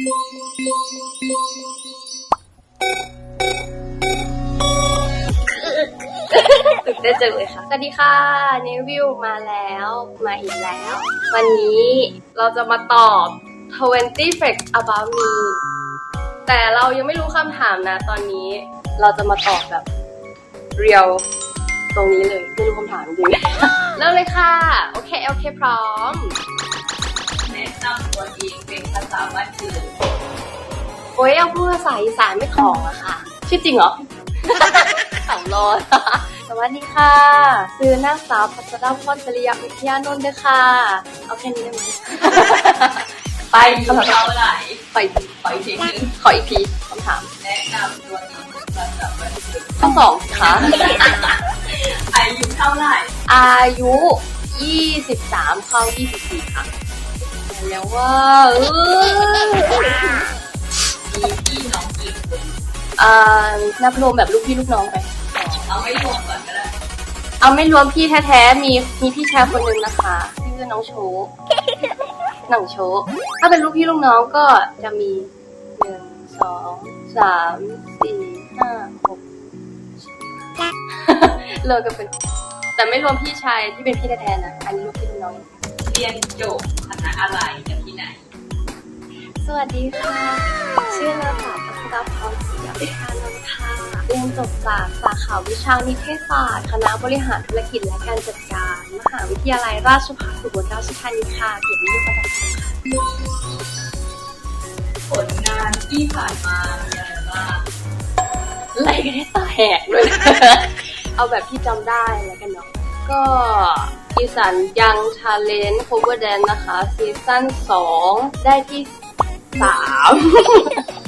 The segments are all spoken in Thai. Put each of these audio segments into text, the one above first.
ตื่นเต้นจังเลยค่ะ สวัสดีค่ะนิวิวมาแล้ว มาอีกแล้ว วันนี้เราจะมาตอบ 20 facts about me แต่เรายังไม่รู้คำถามนะ ตอนนี้เราจะมาตอบแบบเรียวตรงนี้เลยไม่รู้คำถามจริงเริ่มเลยค่ะ โอเค โอเค พร้อมแนะนำตัวเองเป็นภาษาบ้านเกิด โอ้ยเอาพูดภาษาอีสานไม่ของอะค่ะ ชื่อจริงเหรอ สองรอดสวัสดีค่ะ ซื้อนางสาวพัชรพรจริยวิทยานนท์เด้อค่ะ เอาแค่นี้ได้ไหม ไปอายุคำถามเท่าไหร่ขออีกทีขออีกทีหนึงขออีกทีคำถาม แนะนำตัวเองเป็นภาษาบ้านเกิดข้อสองค่ะ อายุเท่าไหร่อายุ 23 เข้า 24 ค่ะ แล้วว่าเออมีพี่น้องกี่คน อ่านับรวมแบบลูกพี่ลูกน้องไป เอาไม่รวมก่อนก็ได้เอาไม่รวมพี่แท้ๆ มีมีพี่ชายคนหนึ่งนะคะชื่อน้องโชคหนังโชคถ้าเป็นลูกพี่ลูกน้องก็จะมีหนึ่งสองสามสี่ห้าหกเลิกกันเป็นแต่ไม่รวมพี่ชายที่เป็นพี่แท้ๆนะ อันนี้ลูกพี่ลูกน้อง เรียนจบคณะอะไรจากที่ไหน สวัสดีค่ะ ชื่อนางสาวพั ชรพรศรีอภิชานนท์ค่ะเรียนจบจากสาขาวิชานิเทศศาสตร์คณะบริหารธุรกิจและการจัดการมหาวิทยาลัยราชภัฏอุบลราชธานีค่ะเกียรตินิยมประดับค่ะผลงานที่ผ่านมามีอะไรบ้างไล่กันให้ตาแหกเลยนะเอาแบบที่จำได้แล้วกันเนาะก็อีสันยังชาเลนจ์ cover dance นะคะซีซั่น2 ได้ที่ 3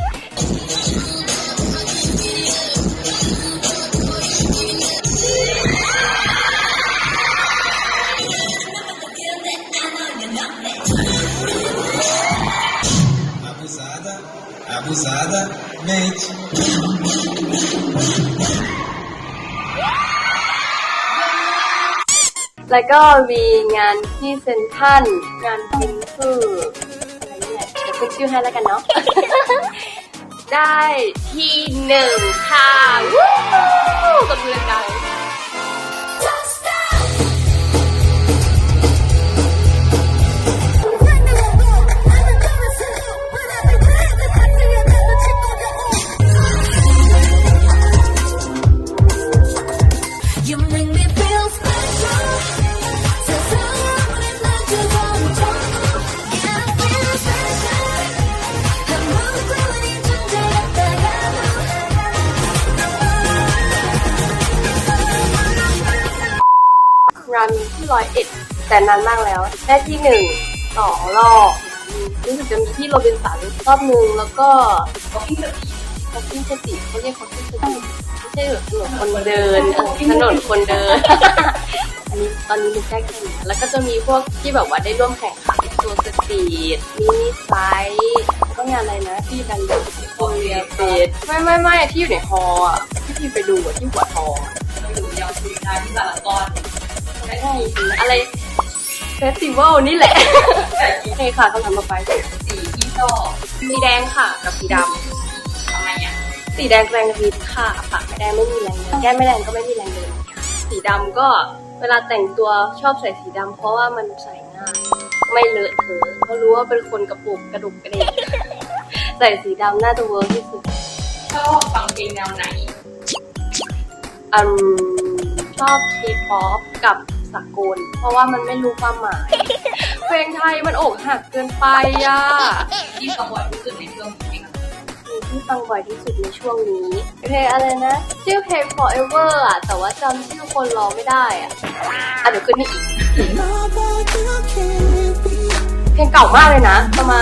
แล้วก็มีงานที่เซนทรันงานพิมพ์คืออะไรนี่แหละเดี๋ยวพูดชื่อให้แล้วกันเนาะ ได้ที่หนึ่งค่ะวู้กับมือดัง แต่นานมากแล้ว ได้ที่หนึ่งสองรอบรู้สึกจะมีที่โรบินสันรอบหนึ่งแล้วก็ก็พี่สติคอฟฟี่สติเขาเรียกคอฟฟี่สติไม่ใช่แบบถนนคนเดินเออถนนคนเดินอันนี้ตอนนี้มันแค่แค่นี้แล้วก็จะมีพวกที่แบบว่าได้ร่วมแข่งขันโซสตรีทมินิไซส์แล้วก็งานอะไรนะที่ดังอยู่โคเรียเฟสไม่ไม่ไม่ที่อยู่ในฮอลล์อะที่พี่ไปดูอะที่หัวทองอะอยู่ยาวสุดท้ายที่สารกรไม่ใช่อะไรเฟ สติวัลนี่แหละโอเคค่ะคำถามต่อไป สีที่ชอบสีแดงค่ะ กับสีดทำไมอะำสีแดงแรงฤทธิ์ค่ะปากไม่แดงไม่มีแรงเดินแก้มไม่แรงก็ไม่มีแรงเดินค่ะสีดำก็เวลาแต่งตัวชอบใส่สีดำเพราะว่ามันใส่ง่าย ไม่เลอะเทอะเพราะรู้ว่าเป็นคนกระปุกกระดุกกระเดกใส่สีดำน่าจะเวิร์กที่สุด ชอบฟังเพลงแนวไหน อืมชอบทีป๊อปกับ สากล เพราะว่ามันไม่รู้ความหมาย เพลงไทยมันอกหักเกินไปอะที่สปอร์ตที่สุดในช่วงนี้ไหมคะเพลงที่ฟังบ่อยที่สุดในช่วงนี้เพลงอะไรนะ ชื่อเพลง forever อะ แต่ว่าจำชื่อคนร้องไม่ได้อะอะเดี๋ยวขึ้นนี่อีก เพลงเก่ามากเลยนะ ประมาณ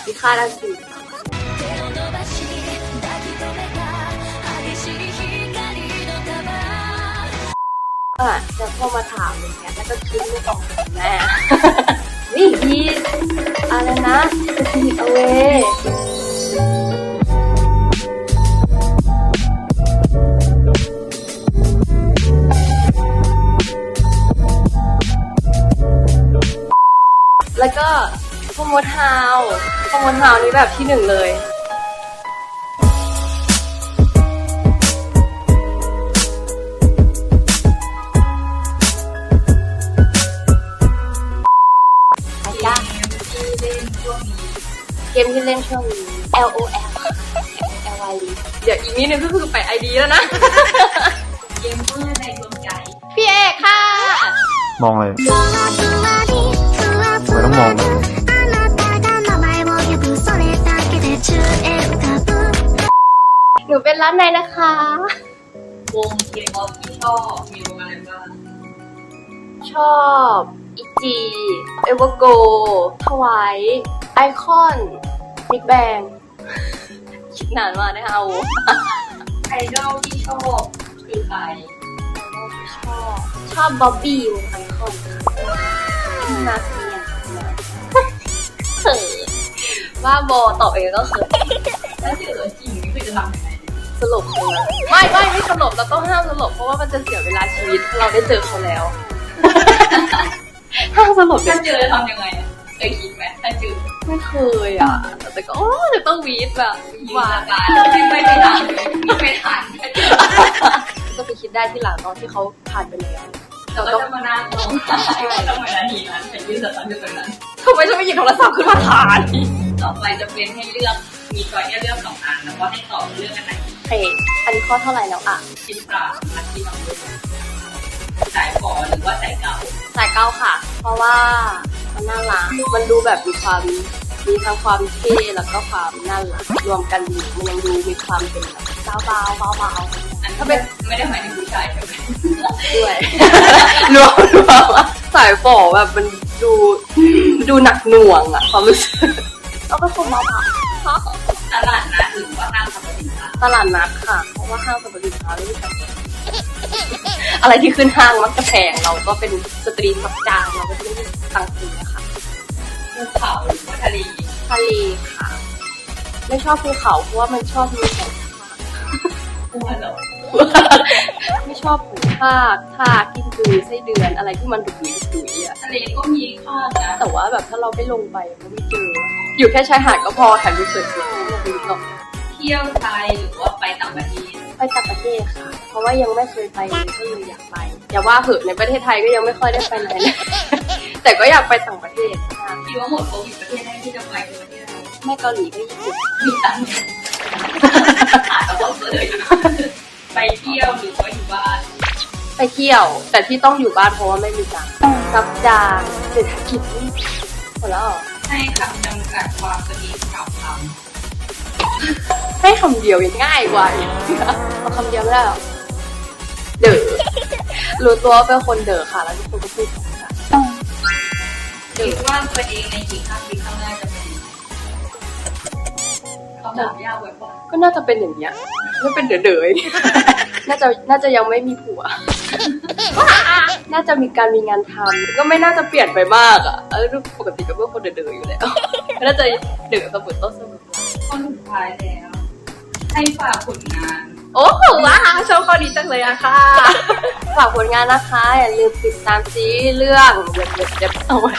จากพิฆาตอสูจะเข้ามาถามอย่างเงี้ยแล้วก็คิดไม่ออกแม่นี่ยีอะไรนะจะคิดเอาเวแล้วก็ โมดฮาวโอมมดฮาวนี้แบบที่หนึ่งเลยจ้าเกมที่เล่นช่วงนี้ L O L LOL เดี๋ยวอีกนิดนึงก็คือไป ID แล้วนะ เกมเพื่อในดวงใจ พี่เอกค่ะ มองอะไรต้องมอง หนูเป็นร้านในนะคะ วงเกมออฟที่ชอบมีวงอะไรบ้างชอบอีจีเอเวอร์โกทวายไอคอนมิกแบงคิดนานมากนะคะโอ้ไอดอลที่ชอบคือใครชอบชอบบ๊อบบี้วงไอคอนค่ะนาเซียเขินว่าโบตอบเองก็เขินถ้าเจอตัวจริงนี่คือจะทำยังไง สลบเลยไม่ไม่ไม่สลบเราต้องห้ามสลบเพราะว่ามันจะเสียเวลาชีวิตถ้าเราได้เจอเขาแล้วห้ามสลบเดี๋ถ้ายวเจอจะทำยังไงอะเคยคิดไหมถ้าเจอไม่เคยอะแต่ก็โอ้จะต้องวีดแบบยืนว่าอาการไม่ไม่ไม่ทันไม่ทันถ้าเจอก็ไปคิดได้ที่หลังตอนที่เขาผ่านไปแล้วเราเราก็ต้องจะมานั่งลงต้องมานาทีนั้นแต่ยืนสตันอยู่ตรงนั้นทำไมฉันไม่หยิบโทรศัพท์ขึ้นมาถ่ายต่อไปจะเป็นให้เลือกมีช้อยให้เลือกสองอันแล้วก็ให้ตอบเลือกอันไหน เฮ้อันนี้ข้อเท่าไหร่แล้วอะคิดปราบนักที่น้องดูสายฝอหรือว่าสายเก่าสายเก้าค่ะ เพราะว่ามันน่ารัก มันดูแบบมีความมีทั้งความเท่แล้วก็ความน่ารักรวมกันอยู่มันยังดูมีความเป็นแบบเบาๆเบาๆอันถ้าเป็นไม่ได้หมายถึงผู้ชายใช่ไหมด้วยรวมรวมอะสายฝอแบบมันดูดูหนักหน่วงอะความรู้สึกเอาไปคนมาผ่า ตลาดนัดหรือว่าห้างสรรพสินค้าตลาดนัดค่ะ เพราะว่าห้างสรรพสินค้าไม่มีการอะไรที่ขึ้นห้างมักจะแพงเราก็เป็นสตรีมักจางเราก็จะไม่มีตังค์ซื้อค่ะภูเขาหรือว่าทะเลทะเลค่ะ ไม่ชอบภูเขาเพราะว่ามันชอบมีแสงกลัวเหรอไม่ชอบผูภาคทากกินดือไส้เดือนอะไรที่มันดุยดุยอะทะเลก็มีค่านะแต่ว่าแบบถ้าเราไม่ลงไปก็ไม่เจออยู่แค่ชายหาดก็พอถ่ายรูปสวยๆมาดูก่อนเที่ยวไทยหรือว่าไปต่างประเทศไปต่างประเทศค่ะ เพราะว่ายังไม่เคยไปเลยก็เลยอยากไป อย่าว่าเหอะในประเทศไทยก็ยังไม่ค่อยได้ไปไหนเลย แต่ก็อยากไปต่างประเทศค่ะคิดว่าหมดโควิดประเทศแรกที่จะไปคือประเทศอะไรแม่เกาหลีก็ญี่ปุ่นมีตังค์หาตะบอกเลยไปเที่ยวหรือว่าอยู่บ้าน ไปเที่ยว แต่ที่ต้องอยู่บ้านเพราะว่าไม่มีตังค์ซับจางเศรษฐกิจนี่หมดแล้วเหรอ ให้คำจำกัดความสนิทกับคให้คำเดียวยังง่ายกว่าอีกเอาคำเดียวไม่ได้หรอเด๋อรู้ตัวว่าเป็นคนเด๋อค่ะ แล้วทุกคนก็พูดของกันำคิดว่าตัวเองในกี่ข้างปีข้างหน้าจะเป็นยังไงคำถามยากไว้ก่อนก็น่าจะเป็นอย่างเงี้ยไม่เป็นเด๋อเด๋อๆน่าจะน่าจะยังไม่มีผัว น่าจะมีการมีงานทำก็ไม่น่าจะเปลี่ยนไปมากอะเออปกติก็เป็นคนเด๋อๆอยู่แล้วก็น่าจะเด๋อเสมอต้นเสมอปลายข้อสุดท้ายแล้วให้ฝากผลงาน โอ้โหว้าวชอบข้อนี้จังเลยอะค่ะ ฝากผลงานนะคะ อย่าลืมติดตามซีรีส์เรื่องเด็ดเด็ดเด็ดเอาไว้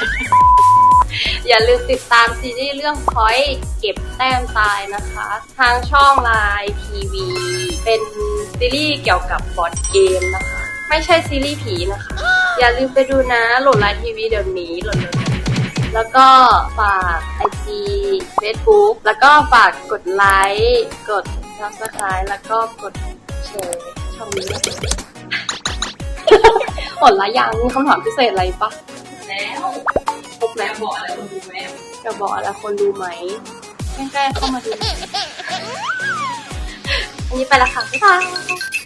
อย่าลืมติดตามซีรีส์เรื่องพอยเก็บแต้มตายนะคะ ทางช่องไลน์ทีวี เป็นซีรีส์เกี่ยวกับบอร์ดเกมนะคะ ไม่ใช่ซีรีส์ผีนะคะ อย่าลืมไปดูนะโหลดไลน์ทีวีเดี๋ยวนี้โหลดเลยแล้วก็ฝาก IG Facebook แล้วก็ฝากกดไลค์กด subscribe แล้วก็กดแชร์ช่องนี้ด้วยหมดละยังมีคำถามพิเศษอะไรปะแล้วครบแล้แล้ววบอกอะไรคนดูไหมจะบอกอะไรคนดูไหมแค่ๆเข้ามาดูอันนี้ไปละค่ะบ๊ายบาย